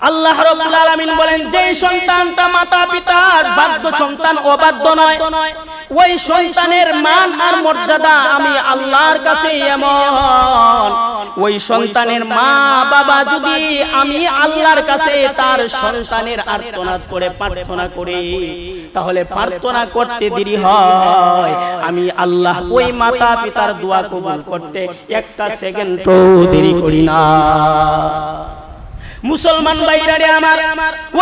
আল্লাহ রাব্বুল আলামিন বলেন যে সন্তানটা মাতা পিতার বাধ্য সন্তান, অবাধ্য নয়, ওই সন্তানের মান আর মর্যাদা আমি আল্লাহর কাছে এমন। ওই সন্তানের মা বাবা যদি আমি আল্লাহর কাছে তার সন্তানের আর্তনাদ করে, প্রার্থনা করি, তাহলে প্রার্থনা করতে দেরি হয়। আমি আল্লাহ ওই মাতা পিতার দোয়া কবুল করতে একটা সেকেন্ড দেরি করি না। মুসলমান ভাইরারে আমার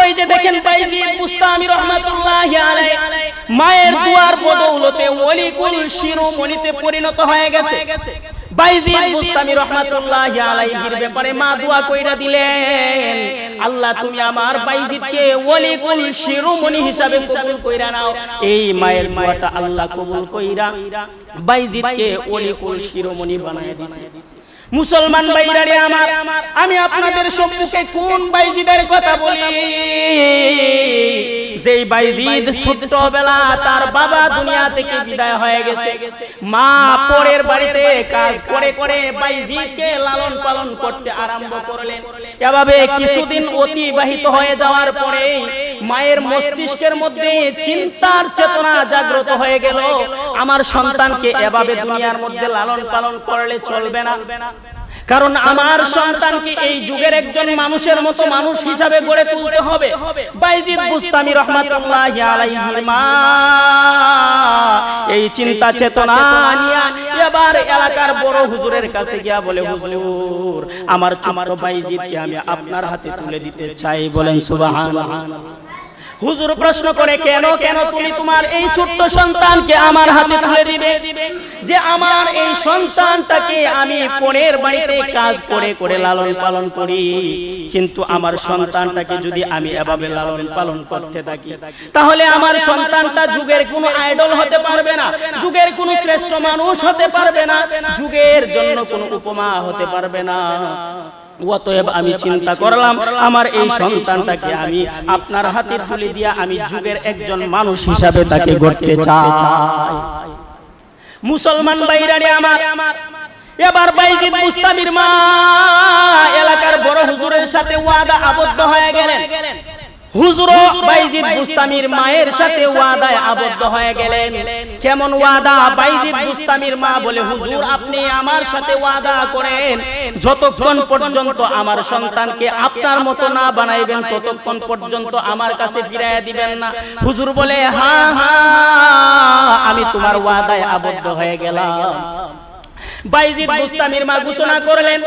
ওই যে দেখেন বাইজি মুস্তামি রহমাতুল্লাহি আলাইহি মায়ের দুয়ার বদৌলতে ওলি কুল শিরোমণিতে পরিণত হয়ে গেছে। বাইজি মুস্তামি রহমাতুল্লাহি আলাইহির ব্যাপারে মা দোয়া কইরা দিলেন। আল্লাহ তুমি আমার বাইজিদকে ওলি শিরোমণি হিসাবে কবুল কইরা নাও। এই মায়ের দোয়াটা আল্লাহ কবুল কইরা বাইজিদকে ওলি কুল শিরোমণি বানায় দিয়েছে মুসলমান ভাইরারে আমার আমি আপনাদের সম্মুখে কোন বাইজিদের কথা বলি? যেই বাইজিদ ছোট্টবেলা তার বাবা দুনিয়া থেকে বিদায় হয়ে গেছে। মা পরের বাড়িতে কাজ করে করে বাইজিদকে লালন পালন করতে আরম্ভ করলেন। এভাবে কিছুদিন অতিবাহিত হয়ে যাওয়ার পরে মায়ের মস্তিষ্কের মধ্যে চিন্তার চেতনা জাগ্রত হয়ে গেল। আমার সন্তানকে এভাবে দুনিয়ার মধ্যে লালন পালন করলে চলবে না। কারণ আমার সন্তানকে এই যুগের একজন মানুষের মতো মানুষ হিসাবে গড়ে তুলতে হবে। বাইজিদ বুস্তামি রহমাতুল্লাহি আলাইহির মা এই চিন্তা চেতনা নিয়া এবার এলাকার বড় হুজুরের কাছে গিয়া বলে, হুজুর, আমার ছোট বাইজিদকে আমি আপনার হাতে তুলে দিতে চাই। বলেন, সুবহানাল্লাহ। হুজুর প্রশ্ন করে, কেন কেন তুমি তোমার এই ছোট্ট সন্তানকে আমার হাতে তুলে দিবে? যে আমার এই সন্তানটাকে আমি পরের বাড়িতে কাজ করে করে লালন পালন করি। কিন্তু আমার সন্তানটাকে যদি আমি এভাবে লালন পালন করতে থাকি, তাহলে আমার সন্তানটা যুগের কোনো আইডল হতে পারবে না, যুগের কোনো শ্রেষ্ঠ মানুষ হতে পারবে না, যুগের জন্য কোনো উপমা হতে পারবে না। অতএব আমি চিন্তা করলাম আমার এই সন্তানটাকে আমি আপনার হাতে তুলে দিয়া আমি যুগের একজন মানুষ হিসাবে তাকে গড়তে চাই। মুসলমান বাইরারে আমার। এবার বাইজিদ মুস্তামির মা এলাকার বড় হুজুরের সাথে ওয়াদা আবদ্ধ হয়ে গেলেন। হুজুর বাইজিদ বুস্তামির মায়ের সাথে ওয়াদায় আবদ্ধ হয়ে গেলেন। কেমন ওয়াদা? বাইজিদ বুস্তামির মা বলে হুজুর আপনি আমার সাথে ওয়াদা করেন। যতক্ষণ পর্যন্ত আমার সন্তানকে আপনার মতো না বানাইবেন ততক্ষণ পর্যন্ত আমার কাছে ফিরাইয়া দিবেন না। হুজুর বলে হ্যাঁ হ্যাঁ আমি তোমার ওয়াদায় আবদ্ধ হয়ে গেলাম। বাইজিদ মুস্তামির মা ঘোষণা করলেন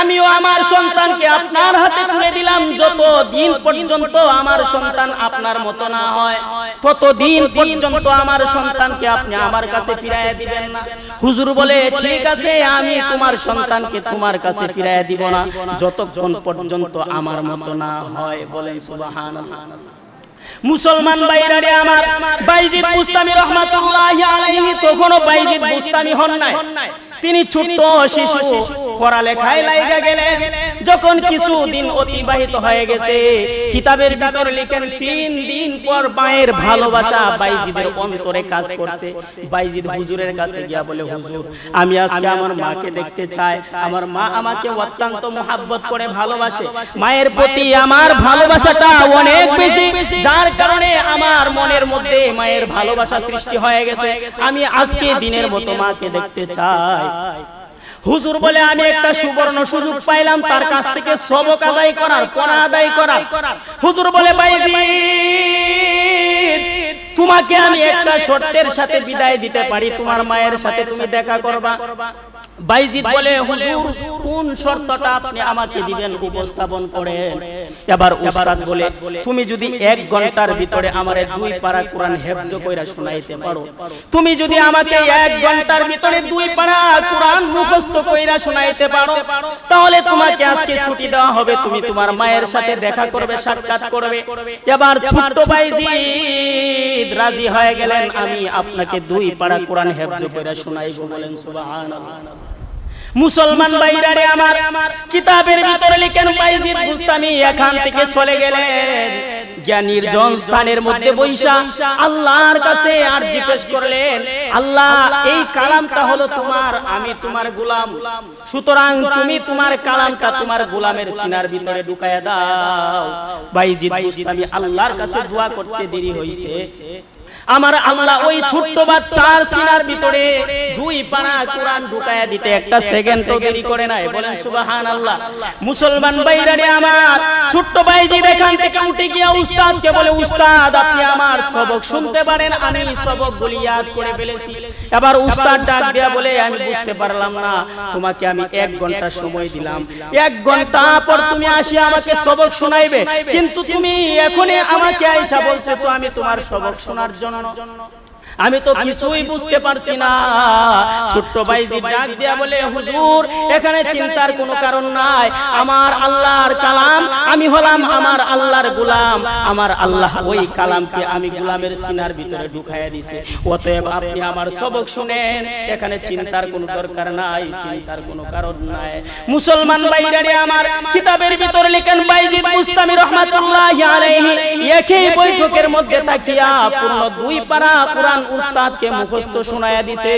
আমিও আমার সন্তানকে আপনার হাতে তুলে দিলাম যত দিন পর্যন্ত আমার সন্তান আপনার মতো না হয় তত দিন পর্যন্ত আমার সন্তানকে আপনি আমার কাছে ফিরাইয়া দিবেন না। হুজুর বলে ঠিক আছে আমি তোমার সন্তানকে তোমার কাছে ফিরাইয়া দিব না। যতক্ষণ পর্যন্ত আমার মতো না হয় বলেন সুবহানাল্লাহ। মুসলমান বাইরারে আমার বাইজিদ বুস্তামি রহমাতুল্লাহি আলাইহি তখনও বাইজিদ বুস্তামি হন নাই তিনি ছোট্ট শিশু। পড়ালেখায় লাইগা গেলেন। যখন কিছু দিন অতিবাহিত হয়ে গেছে, কিতাবের ভিতর লিখেন, তিন দিন পর মায়ের ভালোবাসা বাইজিদের অন্তরে কাজ করছে। বাইজিদ হুজুরের কাছে গিয়া বলে, হুজুর, আমি আজকে আমার মাকে দেখতে চাই। আমার মা আমাকে অত্যন্ত মোহাব্বত করে ভালোবাসে। মায়ের প্রতি আমার ভালোবাসাটা অনেক বেশি। যার কারণে আমার মনের মধ্যে মায়ের ভালোবাসা সৃষ্টি হয়ে গেছে। আমি আজকে দিনের মতো মাকে দেখতে চাই। হুজুর বলে, আমি একটা সুবর্ণ সুযোগ পাইলাম, তার কাছ থেকে সবক আদায় করার পড়া আদায় করার। হুজুর বলে তোমাকে আমি একটা শর্তের সাথে বিদায় দিতে পারি, তোমার মায়ের সাথে তুমি দেখা করবা। বাইজিদ বলে হুজুর কোন শর্তটা আপনি আমাকে দিবেন উপস্থাপন করেন? এবার উস্তাদ বলে তুমি যদি এক ঘণ্টার ভিতরে আমারে দুই পারা কোরআন হেফজ কইরা শোনাইতে পারো। তুমি যদি আমাকে এক ঘণ্টার ভিতরে দুই পারা কোরআন মুখস্থ কইরা শোনাইতে পারো। তাহলে তোমাকে আজকে ছুটি দেওয়া হবে। তুমি তোমার মায়ের সাথে দেখা করবে সাক্ষাৎ করবে। এবার ছোট্ট বাইজিদ রাজি হয়ে গেলেন আমি আপনাকে দুই পাড়া কোরআন হেফজ করে শোনাইব বলেন সুবহানাল্লাহ। মুসলমান ভাইরারে আমার কিতাবের ভিতরে লিখেন বাইজিদ বুস্তামি এখান থেকে চলে গেলেন। গিয়া নির্জন স্থানের মধ্যে বৈশা আল্লাহর কাছে আর জিজ্ঞেস করলেন। আল্লাহ এই কালামটা হলো তোমার আমি তোমার গোলাম। সুতরাং তুমি তোমার কালামটা তোমার গোলামের সিনার ভিতরে ঢুকায়া দাও। বাইজিদ বুস্তামি আল্লাহর কাছে দোয়া করতে দেরি হইছে। আমার আল্লাহ ওই ছোট্ট বাচ্চার সিনার ভিতরে দুই পানা কোরআন ঢুকায়া দিতে একটা সেকেন্ড তো দেরি করে নাই। বলেন, সুবহানাল্লাহ। মুসলমান ভাইরা রে আমার, ছোট্ট ভাইজি এখান থেকে উঠে গিয়া উস্তাদকে বলে, উস্তাদ, আপনি আমার সবক শুনতে পারেন, আমি সবক গুলি ইয়াদ করে ফেলেছি। এবার উস্তাদ ডাক দেয়া বলে, আমি বুঝতে পারলাম না, তোমাকে আমি এক ঘণ্টা সময় দিলাম। এক ঘণ্টা পর তুমি আসি আমাকে সবক শোনাইবে। কিন্তু তুমি এখনই আমাকে আইসা বলতেছো, আমি তোমার সবক শোনার জন্য জন্য আমি তো কিছুই বুঝতে পারছি না। ছোট্ট ভাইজি ডাক দিয়া বলে হুজুর এখানে চিন্তার কোনো কারণ নাই। আমার আল্লাহর কালাম আমি হলাম আমার আল্লাহর গোলাম। আমার আল্লাহ ওই কালামকে আমি গোলামের সিনার ভিতরে ঢুকাইয়া দিছে। অতএব আপনি আমার সবক শুনেন। এখানে চিন্তার কোনো দরকার নাই চিন্তার কোনো কারণ নাই। মুসলমান ভাইরারে আমার কিতাবের ভিতরে লেখেন বাইজিদ মুস্তামি রহমাতুল্লাহি আলাইহি। একই বৈঠকের মধ্যে তাকিয়া পূর্ণ দুই পারা কোরআন উস্তাদকে মুখস্থ শোনায়া দিছে।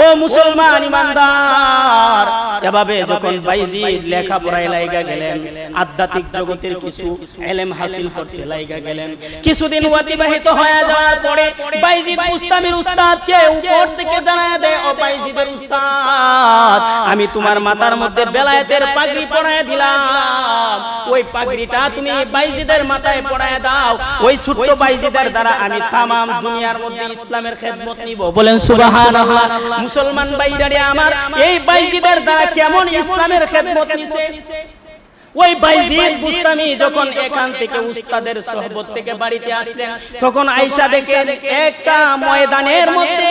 ও মুসলমান ইমানদার, এভাবে যখন বাইজিদ লেখাপড়ায় লাইগা গেলেন, আধ্যাত্মিক জগতের কিছু এলেম হাসিল করতে লাইগা গেলেন। কিছুদিন অতিবাহিত হয়ে যাওয়ার পরে বাইজিদ মুস্তামির উস্তাদকে উপর থেকে জানায় দেয়, ও বাইজিদের উস্তাদ, আমি তোমার মাথার মধ্যে বেলায়েতের পাগড়ি পরায় দিলাম। ওই পাগড়িটা তুমি বাইজিদের মাথায় পরায় দাও। ওই ছোট্ট বাইজিদের দ্বারা আমি তামাম দুনিয়ার মধ্যে ইসলামের খেদমত নিব। বলেন, সুবহানাল্লাহ। মুসলমান ভাইরারে আমার, এই বাইজিদের দ্বারা কেমন ইসলামের খেদমত নিছে, ওই বাইজিদ বুস্তামি যখন এখান থেকে উস্তাদের সোহবত থেকে বাড়িতে আসলেন, তখন আয়েশা দেখেন একটা ময়দানের মধ্যে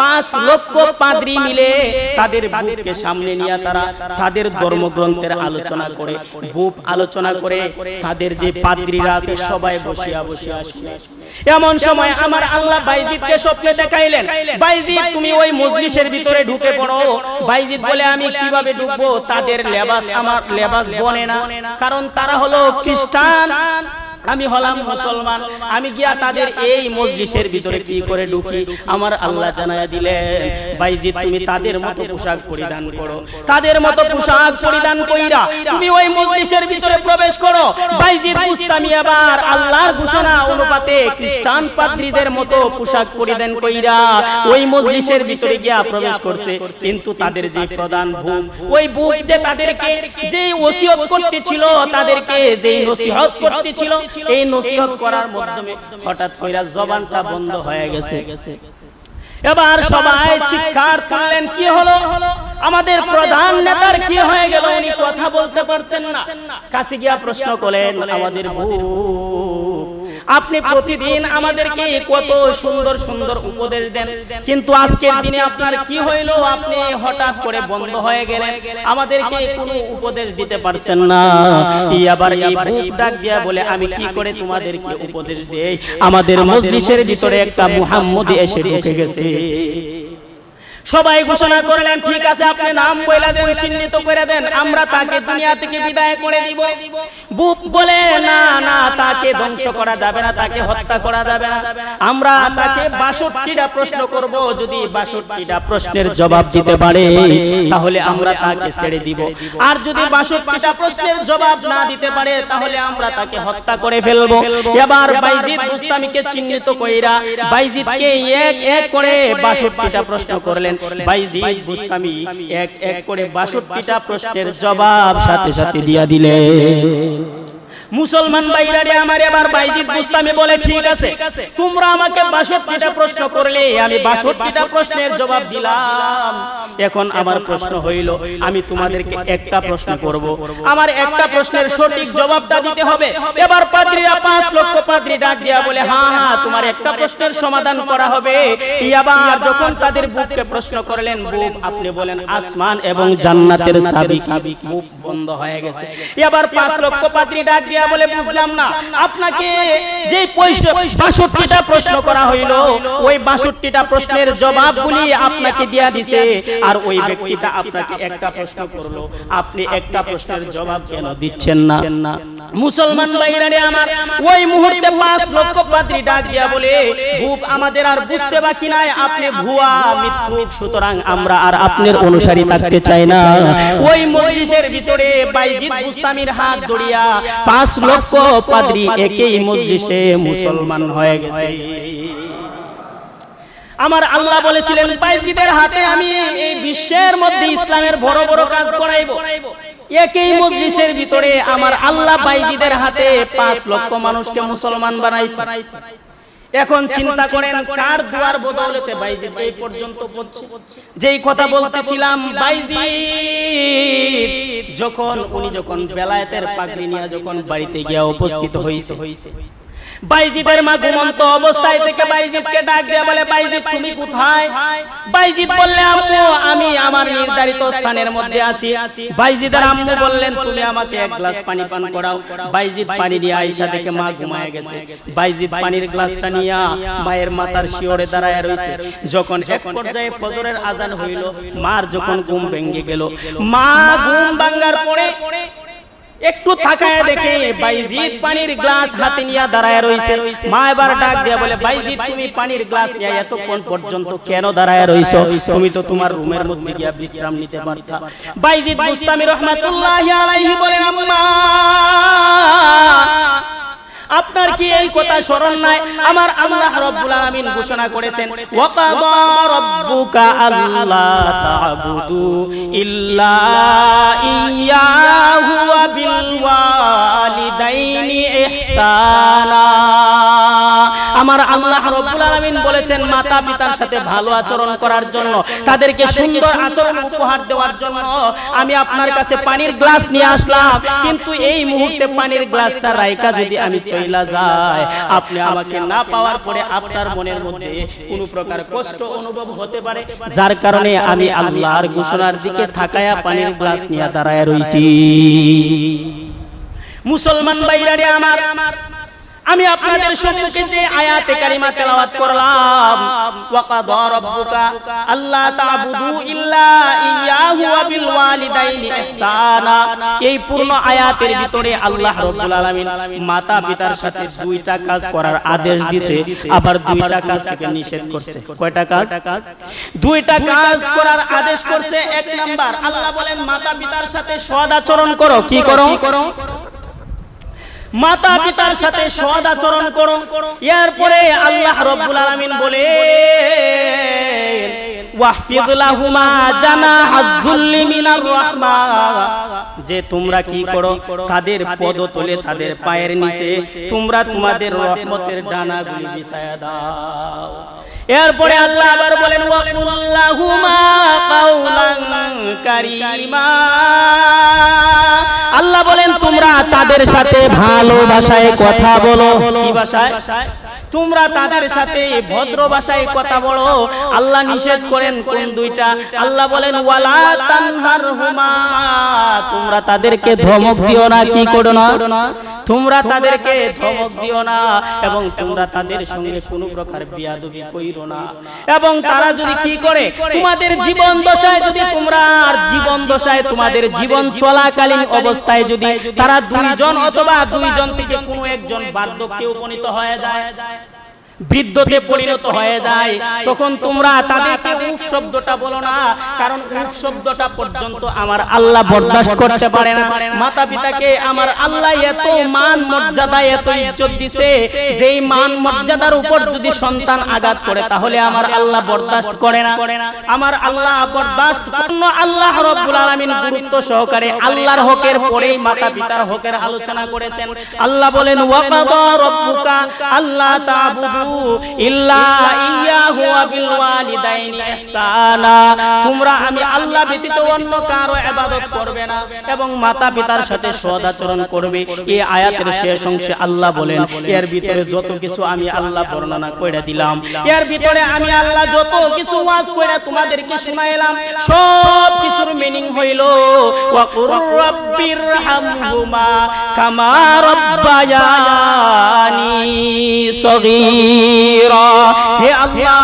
পাঁচ লক্ষ পাদ্রী মিলে তাদের বুককে সামনে নিয়ে তারা তাদের ধর্মগ্রন্থের আলোচনা করে বুপ আলোচনা করে তাদের যে পাদ্রীরা আছে সবাই বসিয়া বসিয়া আসলে এমন সময় আমার আল্লাহ বাইজিদকে স্বপ্নে দেখাইলেন। বাইজিদ তুমি ওই মজলিসের ভিতরে ঢুকে পড়ো। বাইজিদ বলে আমি কীভাবে ঢুকবো? তাদের লেবাস আমার লেবাস বনে না। কারণ তারা হলো খ্রিস্টান। আমি হলাম মুসলমান, আমি গিয়া তাদের এই মজলিসের ভিতরে কি করে ঢুকি? আমার আল্লাহ জানায়া দিলেন, বাইজিদ, তুমি তাদের মতো পোশাক পরিধান করো। তাদের মতো পোশাক পরিধান কইরা তুমি ওই মজলিসের ভিতরে প্রবেশ করো। বাইজিদ মুস্তামি আবার আল্লাহর ঘোষণা অনুপাতে খ্রিস্টান পাদ্রীদের মতো পোশাক পরিধান কইরা ওই মজলিসের ভিতরে গিয়া প্রবেশ করছে। কিন্তু তাদের যে প্রধান ভূম, ওই বুক যে তাদেরকে যে ওসিয়ত করতেছিল তাদেরকে যে নসিহত করতেছিল এই নসিহত করার মাধ্যমে হঠাৎ কইরা জবানটা বন্ধ হয়ে গেছে। এবার সবাই চিৎকার করলেন কি হলো? আমাদের প্রধান নেতার কি হয়ে গেল? উনি কথা বলতে পারছেন না। কাছে গিয়া প্রশ্ন করলেন আমাদের বউ আপনি প্রতিদিন আমাদেরকে কত সুন্দর সুন্দর উপদেশ দেন। কিন্তু আজকের দিনে আপনার কি হইল? আপনি হঠাৎ করে বন্ধ হয়ে গেলেন। আমাদেরকে কোনো উপদেশ দিতে পারছেন না। আবার এই ডাক দিয়া বলে, আমি কি করে তোমাদেরকে উপদেশ দেই? আমাদের মজলিসের ভিতরে একটা মুহাম্মদি এসে ঢুকে গেছে। সবাই ঘোষণা করলেন, ঠিক আছে, আপনি নাম বইলা দেন, চিহ্নিত করে দেন, আমরা তাকে দুনিয়া থেকে বিদায় করে দিব। বুক বলে, না না, তাকে ধ্বংস করা যাবে না, তাকে হত্যা করা যাবে না। আমরা তাকে বাষট্টিটা প্রশ্ন করব, যদি বাষট্টিটা প্রশ্নের জবাব দিতে পারে, তাহলে আমরা তাকে ছেড়ে দিব। আর যদি বাষট্টিটা প্রশ্নের জবাব না দিতে পারে, তাহলে আমরা তাকে হত্যা করে ফেলব। এবার বাইজিদ মুস্তামিকে চিহ্নিত কইরা, বাইজিদকে এক এক করে বাষট্টিটা প্রশ্ন করলেন। বাইজিদ বুস্তামি এক এক করে বাষট্টিটা প্রশ্নের জবাব সাথে সাথে দিয়া দিলেন। মুসলমান ভাইরারে আমার এবার বাইজিদ বুস্তামি বলে, ঠিক আছে, তোমরা আমাকে বাষট্টিটা প্রশ্ন করলে, আমি বাষট্টিটা প্রশ্নের জবাব দিলাম। এখন আমার প্রশ্ন হইল, আমি তোমাদেরকে একটা প্রশ্ন করব। আমার একটা প্রশ্নের সঠিক জবাবটা দিতে হবে। এবার পাদ্রীরা পাঁচ লক্ষ পাদ্রী ডাক দিয়া বলে হ্যাঁ হ্যাঁ তোমার একটা প্রশ্নের সমাধান করা হবে। এবার যখন তাদের বুককে প্রশ্ন করলেন, বুক, আপনি বলেন আসমান এবং জান্নাতের সাবি বুক বন্ধ হয়ে গেছে। এবার পাঁচ লক্ষ পাদ্রী ডাক দিয়া বলে বুঝলাম না। আপনাকে যে বাষট্টিটা প্রশ্ন করা হইল, ওই বাষট্টিটা প্রশ্নের জবাব জবাবগুলি আপনাকে দিয়া দিছে। আর ওই ব্যক্তিটা আপনাকে একটা প্রশ্ন করল। আপনি একটা প্রশ্নের জবাব কেন দিচ্ছেন না? মুসলমান ভাইরারে আমার ওই মুহূর্তে পাঁচ লক্ষ পাত্রী ডাক দিয়া বলে, ভূপ, আমাদের আর বুঝতে বাকি নাই, আপনি ভুয়া মিথ্যুক, সুতরাং আমরা আর আপনার অনুসারী থাকতে চাই না। ওই মজলিসের ভিতরে বাইজিদ বুস্তামির হাত ধরিয়া পাঁচ লক্ষ পাদ্রী একই মজলিসে মুসলমান হয়ে গেছে। আমার আল্লাহ বলেছিলেন, বাইজিদের হাতে আমি এই বিশ্বের মধ্যে ইসলামের বড় বড় কাজ করাইব। একই মজলিসের ভিতরে আমার আল্লাহ বাইজিদের হাতে পাঁচ লক্ষ মানুষকে মুসলমান বানাইছে। এখন চিন্তা করেন, কার দুয়ার বদৌলতে বাইজিদ এই পর্যন্ত পৌঁছে? যেই কথা বলতেছিলাম, বাইজিদ যখন, উনি যখন বেলায়েতের পাগড়ি নিয়ে যখন বাড়িতে গিয়া উপস্থিত হইছে বাইজিদের মা ঘুমন্ত অবস্থায় থেকে বাইজিদকে ডাক দেয়া বলে, বাইজিদ, তুমি কোথায়? বাইজিদ বললে, আম্মু, আমি আমার নির্ধারিত স্থানের মধ্যে আছি। বাইজিদের আম্মু বললেন, তুমি আমাকে এক গ্লাস পানি পান করাও। বাইজিদ পানি নিয়ে আয়েশা থেকে মা ঘুমায় গেছে। বাইজিদ পানির গ্লাসটা নিয়ে মায়ের মাথার শিওরে দাঁড়ায় রয়েছে যখন এক পর্যায়ে ফজরের আজান হইল, মার যখন ঘুম ভেঙে গেল, মা ঘুম ভাঙ্গার পরে একটু তাকায় দেখে বাইজিদ পানির গ্লাস হাতে নিয়ে দাঁড়ায় রইছে। মা এবার ডাক দিয়া বলে বাইজিদ তুমি পানির গ্লাস নিয়ে এতক্ষণ পর্যন্ত কেন দাঁড়ায় রইছো? তুমি তো তোমার রুমের মধ্যে গিয়া বিশ্রাম নিতে পারতা। বাইজিদ মুস্তামি রহমাতুল্লাহি আলাইহি বলেন আম্মা! আপনার কি এই কথা স্মরণ নাই? আমার আল্লাহ রব্বুল আলামিন ঘোষণা করেছেন ওয়াকাদা রাব্বুকা আল্লা তা'বুদু ইল্লা ইয়াহু ওয়া বিল ওয়ালিদাইনি ইহসানা। আমার আল্লাহ রব্বুল আলামিন বলেছেন মাতা পিতার সাথে ভালো আচরণ করার জন্য, তাদেরকে সুন্দর আচরণ উপহার দেওয়ার জন্য আমি আপনার কাছে পানির গ্লাস নিয়ে আসলাম। কিন্তু এই মুহূর্তে পানির গ্লাসটা রাইকা যদি আমি চইলা যাই, আপনি আমাকে না পাওয়ার পরে আপনার মনের মধ্যে কোনো প্রকার কষ্ট অনুভব হতে পারে। যার কারণে আমি আল্লাহর ঘোষণার দিকে থাকায়া পানির গ্লাস নিয়ে দাঁড়ায় রইছি। মুসলমান বাইরারে আমার আমি আপনাদের সম্মুখে যে আয়াতে কারিমা তেলাওয়াত করলাম ওয়াকাদা রাব্বুকা আল্লা তা'বুদু ইল্লা ইয়াহু ওয়া বিল ওয়ালিদাইনি ইহসানা। এই পূর্ণ আয়াতের ভিতরে আল্লাহ রাব্বুল আলামিন মাতা পিতার সাথে দুইটা কাজ করার আদেশ দিয়েছে আবার দুইটা কাজ থেকে নিষেধ করছে। কয়টা কাজ? দুইটা কাজ করার আদেশ করছে এক নাম্বার। আল্লাহ বলেন মাতা পিতার সাথে সদ আচরণ করো? কি করো? মাতা পিতার সাথে সদ আচরণ করো। এরপরে আল্লাহ রব্বুল আলামিন বলে যে তোমরা কি করো, তাদের পদতলে তাদের পায়ের নিচে, তোমরা তোমাদের রহমতের ডানাগুলি বিছায়া এরপরে আল্লাহ আবার বলেন আল্লাহ বলেন, তোমরা তাদের সাথে ভালোবাসায় কথা বলো। কি ভাষায়? তোমরা তাদের সাথে ভদ্র ভাষায় কথা বলো। আল্লাহ নিষেধ করেন কোন দুইটা। আল্লাহ বলেন তোমরা তাদেরকে ধমক দিও না, কি করো না? তোমরা তাদেরকে ধমক দিও না এবং তোমরা তাদের সঙ্গে কোনো প্রকার বিয়াদবি কইরো না। এবং তারা যদি কি করে, তোমাদের জীবন দশায় যদি তোমরা জীবন দশায় তোমাদের জীবন চলাকালীন অবস্থায় যদি তারা দুইজন অথবা দুইজন থেকে কোনো একজন বার্ধক্যে উপনীত হয়ে যায় বৃদ্ধতে পরিণত হয়ে যায়। তখন তোমরা তাদেরকে উফ শব্দটা বলো না কারণ উফ শব্দটা পর্যন্ত আমার আল্লাহ বরদাস্ত করতে পারে না। মাতা পিতাকে আমার আল্লাহ এত মান মর্যাদা এত ইজ্জত দিছে যেই মান মর্যাদার উপর যদি সন্তান আঘাত করে তাহলে আমার আল্লাহ বরদাস্ত করে না। আমার আল্লাহ বরদাস্ত পূর্ণ আল্লাহ রব্বুল আলামিন গুরুত্ব সহকারে আল্লাহর হকের পরেই মাতা পিতার হকের আলোচনা করেছেন। আল্লাহ বলেন ওয়াকাদা রব্বুকা আল্লাহ তা'বুদু ইল্লা ইয়াহু বিল ওয়ালিদাইনি ইহসানা। তোমরা আমি আল্লাহ ব্যতীত অন্য কারও ইবাদত করবে না এবং মাতা পিতার সাথে সদাচরণ করবে। এই আয়াতের শেষ অংশে আল্লাহ বলেন, এর ভিতরে যত কিছু আমি আল্লাহ বর্ণনা করে দিলাম, এর ভিতরে আমি আল্লাহ যত কিছু ওয়াজ করে তোমাদেরকে শোনাইলাম, সব কিছুর মিনিং হইল ওয়া কুর রাব্বির হামহুমা কামা রাব্বায়ানি সগীরা। হে আল্লাহ,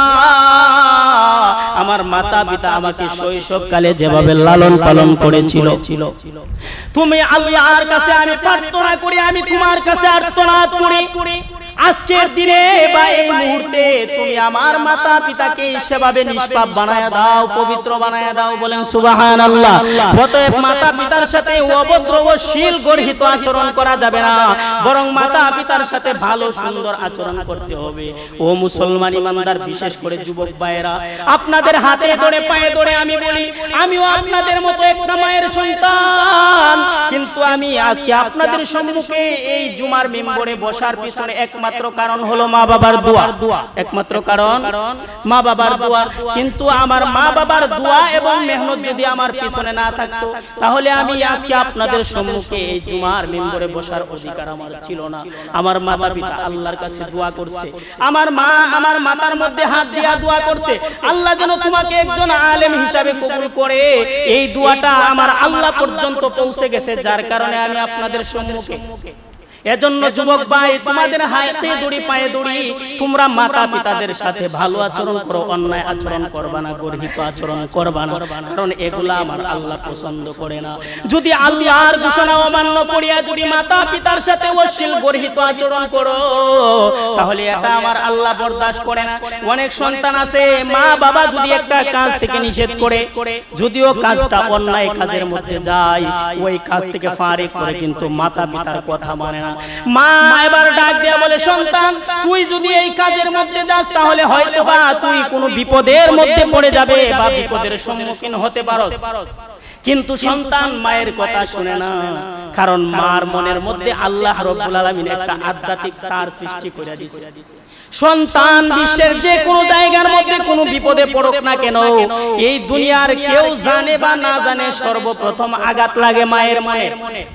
আমার মাতা পিতা আমাকে শৈশবকালে যেভাবে লালন পালন করেছিল। তুমি আল্লাহর কাছে আমি প্রার্থনা করি, আমি তোমার কাছে আর্তনাদ করি। আজকের দিনে বা এই মুহূর্তে তুমি আমার মাতা পিতাকে সেভাবে নিষ্পাপ বানায় দাও পবিত্র বানায় দাও বলেন সুবাহান আল্লাহ অতএব মাতা পিতার সাথে অভদ্র ও শীল গর্হিত আচরণ করা যাবে না বরং মাতা পিতার সাথে ভালো সুন্দর আচরণ করতে হবে। ও মুসলমান ইমানদার বিশেষ করে যুবক ভাইয়েরা আপনাদের হাতে ধরে পায়ে ধরে আমি বলি আমিও আপনাদের মতো একটা মায়ের সন্তান। কিন্তু আমি আজকে আপনাদের সম্মুখে এই জুমার মেম্বরে বসার পিছনে একমাত্র কারণ হলো মা বাবার দোয়া। একমাত্র কারণ মা বাবার দোয়া। কিন্তু আমার মা বাবার দোয়া এবং মেহনত যদি আমার পিছনে না থাকতো, তাহলে আমি আজকে আপনাদের সম্মুখে এই জুমার মেম্বরে বসার অধিকার আমার ছিল না। আমার মাতা পিতা আল্লাহর কাছে দোয়া করছে। আমার মা, আমার মাতার মধ্যে হাত দিয়া দোয়া করছে। আল্লাহ যেন তোমাকে একজন আলেম হিসাবে কবুল করে। এই দোয়াটা আমার আল্লাহ পর্যন্ত পৌঁছে গেছে, যার কারণে আমি আপনাদের সম্মুখে এজন্য যুবক ভাই তোমাদের হাতে দড়ি পায়ে দড়ি তোমরা মাতা পিতাদের সাথে ভালো আচরণ করো অন্যায় আচরণ করবা না গর্হিত আচরণ করবা না কারণ এগুলা আমার আল্লাহ পছন্দ করে না। যদি আল্লাহর ঘোষণা অমান্য করিয়া যদি মাতা পিতার সাথে অশ্লীল গর্হিত আচরণ করো তাহলে এটা আমার আল্লাহ বরদাস্ত করে না। অনেক সন্তান আছে মা বাবা যদি একটা কাজ থেকে নিষেধ করে যদিও কাজটা অন্যায় কাজের মধ্যে যায় ওই কাজ থেকে ফারে করে কিন্তু মাতা পিতার কথা মানে না মা এবার ডাক দেয়া বলে সন্তান তুই যদি এই কাজের মধ্যে যাস তাহলে হয়তো বা তুই কোনো বিপদের মধ্যে পড়ে যাবে বা বিপদের সম্মুখীন হতে পারস। কিন্তু সন্তান মায়ের কথা শুনে না। কারণ মার মনের মধ্যে আল্লাহ রব্বুল আলামিন একটা আধ্যাত্মিক তার সৃষ্টি করে দিয়েছে সন্তান বিশ্বের যে কোনো জায়গার মধ্যে কোনো বিপদে পড়ুক না কেন এই দুনিয়ার কেউ জানে বা না জানে সর্বপ্রথম আঘাত লাগে মায়ের মনে।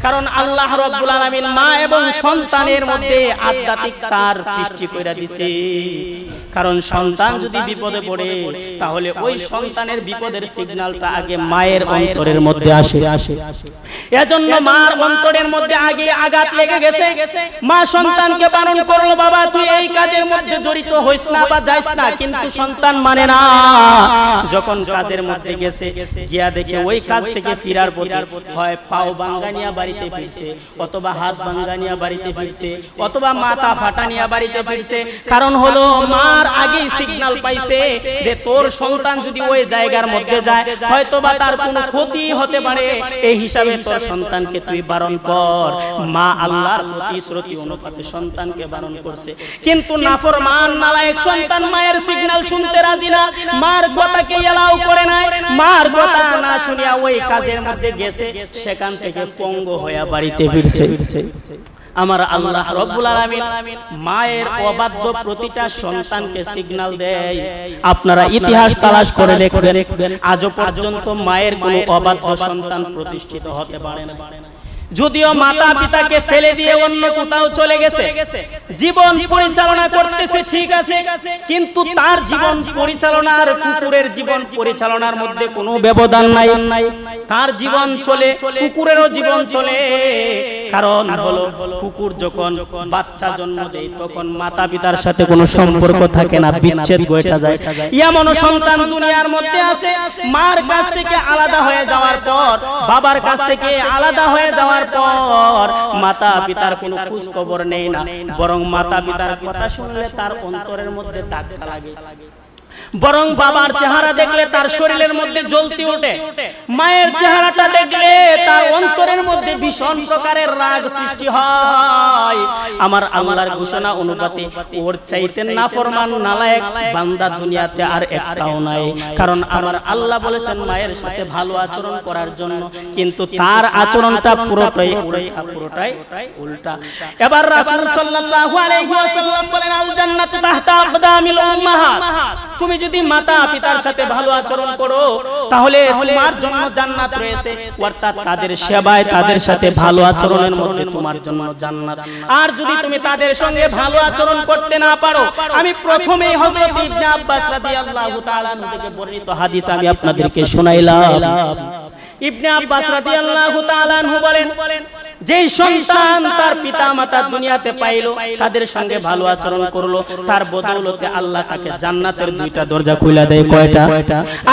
কারণ আল্লাহ রব্বুল আলামিন মা এবং সন্তানের মধ্যে আধ্যাত্মিক তার সৃষ্টি করে দিয়েছে কারণ সন্তান যদি বিপদে পড়ে তাহলে ওই সন্তানের বিপদের সিগন্যালটা আগে মায়ের অন্তরের মধ্যে আসে। আসে এজন্য মার অন্তরের মধ্যে আগে আঘাত লেগে গেছে। মা সন্তানকে বারণ করল বাবা তুই এই কাজের মধ্যে জড়িত হইস না বা যাইস না কিন্তু সন্তান মানে না। যখন কাজের মধ্যে গেছে গিয়া দেখে ওই কাজ থেকে ফিরার পথে হয় পাও বাঙ্গানিয়া বাড়িতে ফিরছে অথবা হাত বাঙ্গানিয়া বাড়িতে ফিরছে অথবা মাথা ফাটানিয়া বাড়িতে ফিরছে। কারণ হলো মার আগেই সিগন্যাল পাইছে যে তোর সন্তান যদি ওই জায়গার মধ্যে যায় হয়তো বা তার কোনো ক্ষতি হতে পারে। এই হিসাবে তোর সন্তানকে তুই বারণ কর। মা আল্লাহর প্রতিশ্রুতি অনুপাতে সন্তানকে বারণ করছে। কিন্তু নাফরমান নালায়েক সন্তান মায়ের সিগন্যাল শুনতে রাজি না। মার কথাকে এলাও করে নাই। মার কথা না শুনিয়া ওই কাজের মধ্যে গেছে। সেখান থেকে পঙ্গ হইয়া বাড়িতে ফিরছে। আমার আল্লাহ রব্বুল আলামিন মায়ের অবাধ্য প্রতিটা সন্তানকে সিগন্যাল দেয়। আপনারা ইতিহাস তালাশ করে দেখবেন আজও পর্যন্ত মায়ের কোনো অবাধ্য সন্তান প্রতিষ্ঠিত হতে পারে না। যদিও মাতা পিতাকে ফেলে দিয়ে অন্য কোথাও চলে গেছে। জীবন পরিচালনা করতেছে ঠিক আছে কিন্তু তার জীবন পরিচালনার কুকুরের জীবন পরিচালনার মধ্যে কোনো ব্যবধান নাই। তার জীবন চলে কুকুরেরও জীবন চলে। কারণ হলো কুকুর যখন বাচ্চা জন্ম দেয় তখন মাতা পিতার সাথে কোনো সম্পর্ক থাকে না বিচ্ছেদ গয়টা যায়। এমন সন্তান দুনিয়ার মধ্যে আছে মার কাছ থেকে আলাদা হয়ে যাওয়ার পর বাবার কাছ থেকে আলাদা হয়ে যাওয়ার পর মাতা পিতার কোনো খোঁজ খবর নেই না, বরং মাতা পিতার কথা শুনলে তার অন্তরের মধ্যে ধাক্কা লাগে। বরং বাবার চেহারা দেখলে তার শরীরের মধ্যে জ্বলতে ওঠে। মায়ের চেহারাটা দেখলে তার অন্তরের মধ্যে ভীষণ প্রকারের রাগ সৃষ্টি হয়। আমার আল্লাহর ঘোষণা অনুপাতে ওর চাইতে না ফরমান নালায়েক বান্দা দুনিয়াতে আর একটাও নাই। কারণ আমার আল্লাহ বলেছেন মায়ের সাথে ভালো আচরণ করার জন্য, কিন্তু তার আচরণটা পুরোটাই পুরোটাই উল্টা। এবার রাসূল সাল্লাল্লাহু আলাইহি ওয়াসাল্লাম বলেন আল জান্নাতু তাহতা আকদামিল উম্মাহাত তুমি যদি মাতা পিতার সাথে ভালো আচরণ করো, তাহলে তোমার জন্য জান্নাত রয়েছে। অর্থাৎ তাদের সেবায় তাদের সাথে ভালো আচরণের মধ্যে তোমার জন্য জান্নাত। আর যদি তুমি তাদের সঙ্গে ভালো আচরণ করতে না পারো, আমি প্রথমেই হযরত ইবনে আব্বাস রাদিয়াল্লাহু তাআলা থেকে বর্ণিত হাদিস আমি আপনাদেরকে শোনাইলাম। ইবনে আব্বাস রাদিয়াল্লাহু তাআলা বলেন যেই সন্তান তার পিতা মাতা দুনিয়াতে পাইলো, তাদের সঙ্গে ভালো আচরণ করল, তার বদৌলতে আল্লাহ তাকে জান্নাতের দুইটা দরজা খুলে দেয় কয়টা?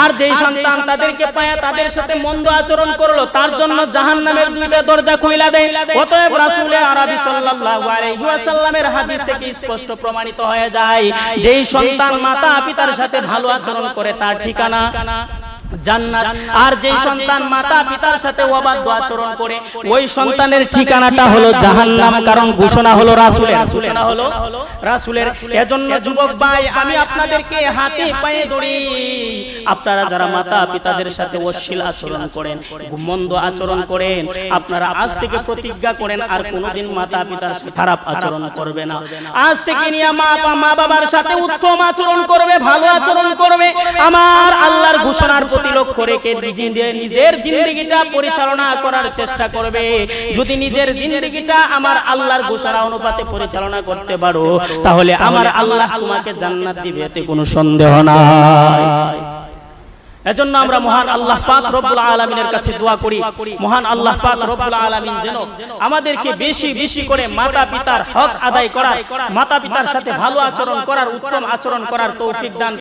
আর যেই সন্তান তাদেরকে পায় তাদের সাথে মন্দ আচরণ করল, তার জন্য জাহান্নামের দুইটা দরজা খুলে দেয়। অতএব রাসূলে আরবি সাল্লাল্লাহু আলাইহি ওয়াসাল্লামের হাদিস থেকে স্পষ্ট প্রমাণিত হয়ে যায়, যেই সন্তান মাতা পিতার সাথে ভালো আচরণ করে তার ঠিকানা। জান্নাত। আর যেই সন্তান মাতা পিতার সাথে অবাধ্য আচরণ করে ওই সন্তানের ঠিকানাটা হলো জাহান্নাম কারণ ঘোষণা হলো রাসূলের। ঘোষণা হলো রাসূলের। এজন্য যুবক ভাই আমি আপনাদেরকে হাতে পায়ে ধরি। আপনারা যারা মাতা পিতাদের সাথে অশ্লীল আচরণ করেন মন্দ আচরণ করেন আপনারা আজ থেকে প্রতিজ্ঞা করেন আর কোনোদিন মাতা পিতার সাথে খারাপ আচরণ করবে না। আজ থেকে নিয়ে মা মা বাবার সাথে উত্তম আচরণ করবে ভালো আচরণ করবে আমার আল্লাহর ঘোষণার প্রতি লক্ষ্য রেখে নিজে- নিজের জিন্দগিটা পরিচালনা করার চেষ্টা করবে। যদি নিজের জিন্দগিটা আমার আল্লাহর অনুপাতে পরিচালনা করতে পারো, তাহলে আমার আল্লাহ তোমাকে জান্নাত দিবে, এতে কোনো সন্দেহ নাই। এজন্য আমরা মহান আল্লাহ পাক রব্বুল আলামিনের কাছে দোয়া করি, মহান আল্লাহ পাক রব্বুল যেন আমাদেরকে বেশি বেশি করে মাতা পিতার হক আদায় করা মাতা পিতার সাথে ভালো আচরণ করার, উত্তম আচরণ করার তৌফিক দান